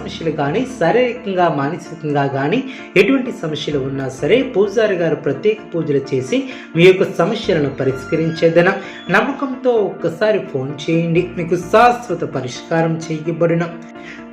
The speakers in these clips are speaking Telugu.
సమస్యలు కానీ శారీరకంగా మానసికంగా కానీ ఎటువంటి సమస్యలు ఉన్నా సరే పూజారి గారు ప్రత్యేక పూజలు చేసి మీ యొక్క సమస్యలను పరిష్కరించేదన. నమ్మకంతో ఒక్కసారి ఫోన్ చేయండి. మీకు శాశ్వత పరిష్కారం చేయబడిన.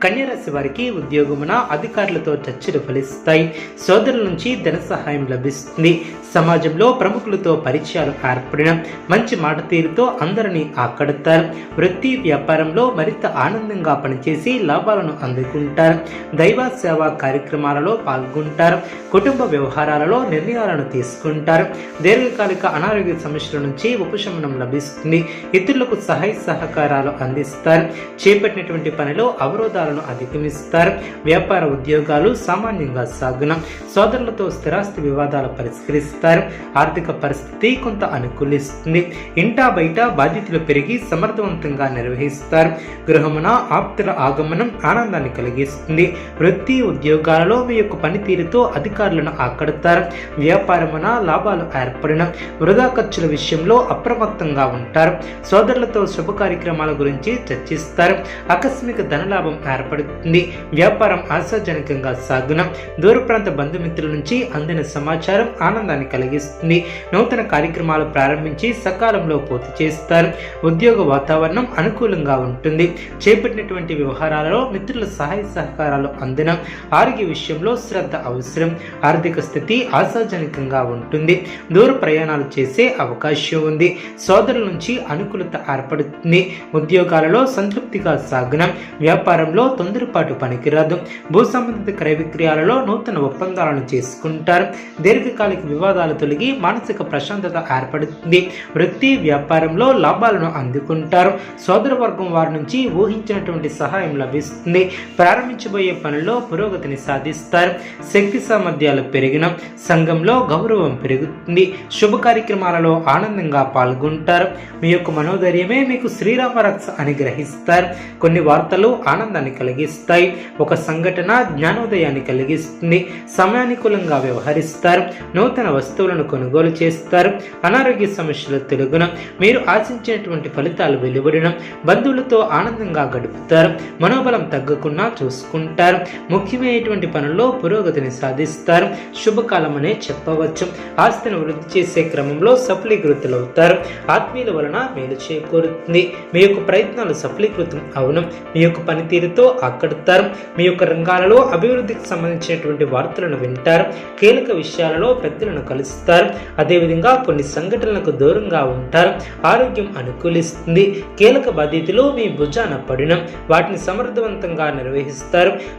కన్యరాశి వారికి ఉద్యోగమున అధికారులతో చర్చలు ఫలిస్తాయి. సోదరుల నుంచి ధన సహాయం లభిస్తుంది. సమాజంలో ప్రముఖులతో పరిచయాలు ఏర్పడిన మంచి మాట తీరుతో అందరినీ ఆకడతారు. వృత్తి వ్యాపారంలో మరింత ఆనందంగా పనిచేసి లాభాలను అంది అందుకుంటారు దైవ సేవా కార్యక్రమాలలో పాల్గొంటారు. కుటుంబ వ్యవహారాలలో నిర్ణయాలను తీసుకుంటారు. దీర్ఘకాలిక అనారోగ్య సమస్యల నుంచి ఉపశమనం లభిస్తుంది. ఇతరులకు సహాయ సహకారాలు అందిస్తారు. చేపట్టినటువంటి పనిలో అవరోధాలను అధిగమిస్తారు. వ్యాపార ఉద్యోగాలు సామాన్యంగా సాగున. సోదరులతో స్థిరాస్తి వివాదాలు పరిష్కరిస్తారు. ఆర్థిక పరిస్థితి కొంత అనుకూలిస్తుంది. ఇంటా బయట బాధ్యతలు పెరిగి సమర్థవంతంగా నిర్వహిస్తారు. గృహమున ఆప్తుల ఆగమనం ఆనందాన్ని కలిగిస్తుంది. వృత్తి ఉద్యోగాలలో మీ యొక్క పనితీరుతో అధికారులను ఆకడతారు. వ్యాపారమున లాభాలు ఏర్పడిన వృధా ఖర్చుల విషయంలో అప్రమత్తంగా ఉంటారు. సోదరులతో శుభ కార్యక్రమాల గురించి చర్చిస్తారు. ఆకస్మిక ధనలాభం ఏర్పడుతుంది. వ్యాపారం ఆశాజనకంగా సాగున. దూర ప్రాంత బంధుమిత్రుల నుంచి అందిన సమాచారం ఆనందాన్ని కలిగిస్తుంది. నూతన కార్యక్రమాలు ప్రారంభించి సకాలంలో పూర్తి చేస్తారు. ఉద్యోగ వాతావరణం అనుకూలంగా ఉంటుంది. చేపట్టినటువంటి వ్యవహారాలలో మిత్రుల సహాయ సహకారాలు అందిన. ఆరోగ్య విషయంలో శ్రద్ధ అవసరం. ఆర్థిక స్థితి ఆశాజనకంగా ఉంటుంది. దూర ప్రయాణాలు చేసే అవకాశం ఉంది. సోదరుల నుంచి అనుకూలత ఏర్పడుతుంది. ఉద్యోగాలలో సంతృప్తిగా సాగనం. వ్యాపారంలో తొందరపాటు పనికిరాదు. భూ సంబంధిత క్రయ విక్రయాలలో నూతన ఒప్పందాలను చేసుకుంటారు. దీర్ఘకాలిక వివాదాలు తొలగి మానసిక ప్రశాంతత ఏర్పడుతుంది. వృత్తి వ్యాపారంలో లాభాలను అందుకుంటారు. సోదర వర్గం వారి నుంచి ఊహించినటువంటి సహాయం లభిస్తుంది. ప్రారంభించబోయే పనుల్లో పురోగతిని సాధిస్తారు. శక్తి సామర్థ్యాలు పెరిగిన సంఘంలో గౌరవం పెరుగుతుంది. శుభ కార్యక్రమాలలో ఆనందంగా పాల్గొంటారు. మీ యొక్క మనోధైర్యమే మీకు శ్రీరామ రక్ష అని గ్రహిస్తారు. కొన్ని వార్తలు ఆనందాన్ని కలిగిస్తాయి. ఒక సంఘటన జ్ఞానోదయాన్ని కలిగిస్తుంది. సమయానుకూలంగా వ్యవహరిస్తారు. నూతన వస్తువులను కొనుగోలు చేస్తారు. అనారోగ్య సమస్యలు తెలుగున మీరు ఆశించినటువంటి ఫలితాలు వెలువడిన బంధువులతో ఆనందంగా గడుపుతారు. మనోబలం తగ్గకుండా చూసుకుంటారు. ముఖ్యమైనటువంటి పనుల్లో పురోగతిని సాధిస్తారు. శుభకాలం అనే చెప్పవచ్చు. ఆస్తిని వృద్ధి చేసే క్రమంలో సఫలీకృతులవుతారు. ఆత్మీయుల వలన మేలు చేకూరుతుంది. మీ యొక్క ప్రయత్నాలు సఫలీకృతం అవును. మీ యొక్క పనితీరుతో ఆకడతారు మీ యొక్క రంగాలలో అభివృద్ధికి సంబంధించినటువంటి వార్తలను వింటారు. కీలక విషయాలలో పెద్దలను కలుస్తారు. అదేవిధంగా కొన్ని సంఘటనలకు దూరంగా ఉంటారు. ఆరోగ్యం అనుకూలిస్తుంది. కీలక బాధ్యతలు మీ భుజాన పడిన. వాటిని సమర్థవంతంగా నిర్వహిస్తారు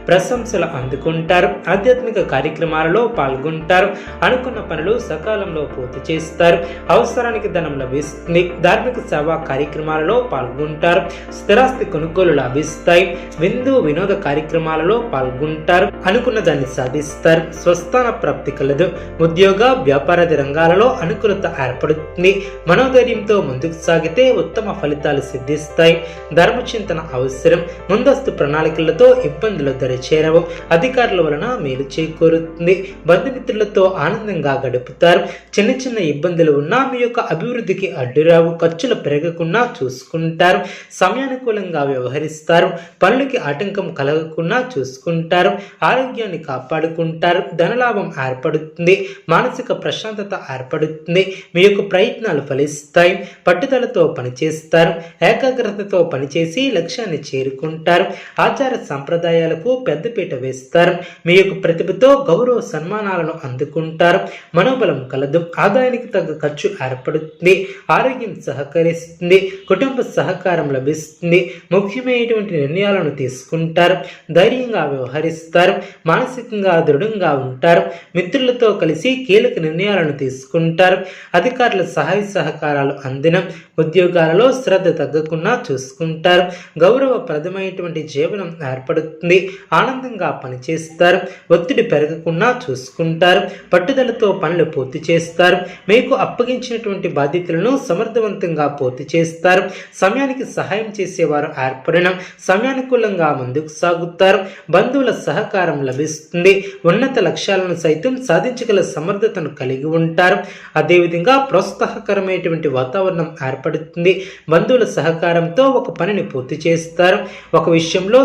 ప్రశంసలు అందుకుంటారు ఆధ్యాత్మిక కార్యక్రమాలలో పాల్గొంటారు అనుకున్న పనులు సకాలంలో పూర్తి చేస్తారు అవసరానికి ధనం లభిస్తుంది ధార్మిక సేవా కార్యక్రమాలలో పాల్గొంటారు స్థిరాస్తి కొనుగోలు లభిస్తాయి విందు వినోద కార్యక్రమాలలో పాల్గొంటారు అనుకున్న దాన్ని సాధిస్తారు స్వస్థాన ప్రాప్తి కలదు ఉద్యోగ వ్యాపారాది రంగాలలో అనుకూలత ఏర్పడుతుంది మనోధైర్యంతో ముందుకు సాగితే ఉత్తమ ఫలితాలు సిద్ధిస్తాయి ధర్మచింతన అవసరం ముందస్తు ప్రణాళికలతో ఇబ్బందులు దరిచేరవు అధికారుల వలన మేలు చేకూరుతుంది. బంధుమిత్రులతో ఆనందంగా గడుపుతారు. చిన్న చిన్న ఇబ్బందులు ఉన్నా మీ యొక్క అభివృద్ధికి అడ్డురావు ఖర్చులు పెరగకుండా చూసుకుంటారు. సమయానుకూలంగా వ్యవహరిస్తారు. పనులకి ఆటంకం కలగకుండా చూసుకుంటారు. ఆరోగ్యాన్ని కాపాడుకుంటారు. ధనలాభం ఏర్పడుతుంది. మానసిక ప్రశాంతత ఏర్పడుతుంది. మీ యొక్క ప్రయత్నాలు ఫలిస్తాయి. పట్టుదలతో పనిచేస్తారు. ఏకాగ్రతతో పనిచేసి లక్ష్యాన్ని చేరుకుంటారు. ఆచార సాంప్రదాయాలకు పెద్దపీట వేస్తారు. మీ యొక్క ప్రతిభతో గౌరవ సన్మానాలను అందుకుంటారు. మనోబలం కలదు. ఆదాయానికి తగ్గ ఖర్చు ఏర్పడుతుంది. ఆరోగ్యం సహకరిస్తుంది. కుటుంబ సహకారం లభిస్తుంది. ముఖ్యమైనటువంటి నిర్ణయాలను తీసుకుంటారు. ధైర్యంగా వ్యవహరిస్తారు. మానసికంగా దృఢంగా ఉంటారు. మిత్రులతో కలిసి కీలక నిర్ణయాలను తీసుకుంటారు. అధికారుల సహాయ సహకారాలు అందిన ఉద్యోగాలలో శ్రద్ధ తగ్గకుండా చూసుకుంటారు. గౌరవప్రదమైనటువంటి జీవనం ఏర్పడుతుంది. ఆనందంగా పనిచేస్తారు. ఒత్తిడి పెరగకుండా చూసుకుంటారు. పట్టుదలతో పనులు పూర్తి చేస్తారు. మీకు అప్పగించినటువంటి బాధ్యతలను సమర్థవంతంగా పూర్తి చేస్తారు. సమయానికి సహాయం చేసేవారు ఏర్పడిన సమయానుకూలంగా ముందుకు సాగుతారు. బంధువుల సహకారం లభిస్తుంది. ఉన్నత లక్ష్యాలను సైతం సాధించగల సమర్థతను కలిగి ఉంటారు. అదేవిధంగా ప్రోత్సాహకరమైనటువంటి వాతావరణం ఏర్పడుతుంది. బంధువుల సహకారంతో ఒక పనిని పూర్తి చేస్తారు. ఒక విషయంలో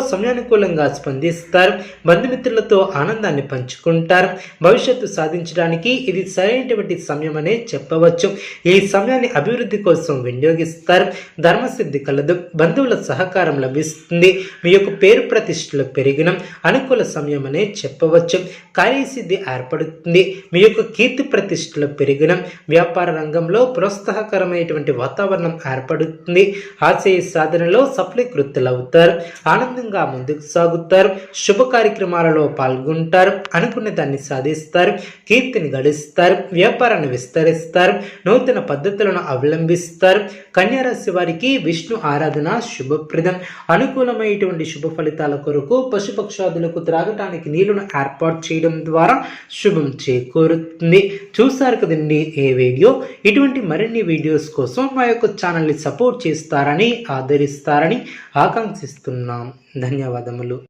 సానుకూలంగా స్పందిస్తారు. బంధుమిత్రులతో ఆనందాన్ని పంచుకుంటారు. భవిష్యత్తు సాధించడానికి ఇది సరైనటువంటి సమయం అనే చెప్పవచ్చు. ఈ సమయాన్ని అభివృద్ధి కోసం వినియోగిస్తారు. ధర్మసిద్ధి కలదు. బంధువుల సహకారం లభిస్తుంది. మీ యొక్క పేరు ప్రతిష్టలు పెరిగిన అనుకూల సమయం అనే చెప్పవచ్చు. కార్యసిద్ధి ఏర్పడుతుంది. మీ యొక్క కీర్తి ప్రతిష్టలు పెరిగిన వ్యాపార రంగంలో ప్రోత్సాహకరమైనటువంటి వాతావరణం ఏర్పడుతుంది. ఆశయ సాధనలో సఫలీకృతులవుతారు. ఆనందంగా ముందు ముందుకు సాగుతారు శుభ కార్యక్రమాలలో పాల్గొంటారు. అనుకున్న దాన్ని సాధిస్తారు. కీర్తిని గడిస్తారు. వ్యాపారాన్ని విస్తరిస్తారు. నూతన పద్ధతులను అవలంబిస్తారు. కన్యారాశి వారికి విష్ణు ఆరాధన శుభప్రదం. అనుకూలమైనటువంటి శుభ ఫలితాల కొరకు పశుపక్షాదులకు త్రాగటానికి నీళ్ళను ఏర్పాటు చేయడం ద్వారా శుభం చేకూరుతుంది. చూసారు కదండి ఏ వీడియో? ఇటువంటి మరిన్ని వీడియోస్ కోసం మా యొక్క ఛానల్ని సపోర్ట్ చేస్తారని ఆదరిస్తారని ఆకాంక్షిస్తున్నాం. ధన్యవాదములు.